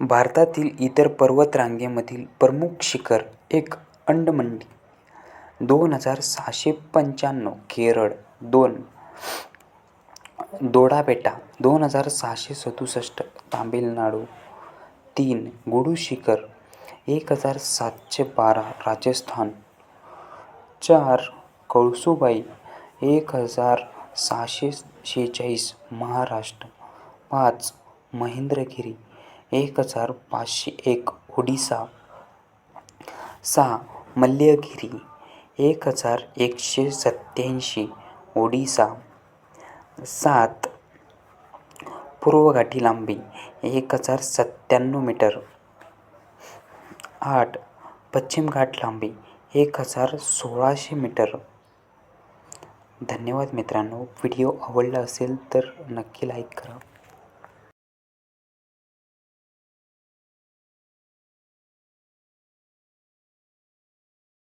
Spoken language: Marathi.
भारतातील इतर पर्वतरांगेमधील प्रमुख शिखर एक अंडमंडी. दोन हजार सहाशे पंच्याण्णव केरळ दोन. दोडाबेटा दोन हजार सहाशे सदुसष्ट तामिळनाडू तीन. गुडू शिखर एक हजार सातशे बारा राजस्थान चार. कळसूबाई एक हजार सहाशे सेहेचाळीस महाराष्ट्र पाच. महेंद्रगिरी एक हजार पाचशे एक ओडिसा. सहा मल्लगिरी. एक हजार एकशे सत्त्याऐंशी ओडिसा. सात पूर्वघाटी लांबी. एक हजार सत्त्याण्णव मीटर. आठ पश्चिम घाट लांबी. एक हजार सोळाशे मीटर. धन्यवाद मित्रांनो. व्हिडिओ आवडला असेल तर नक्की लाईक करा.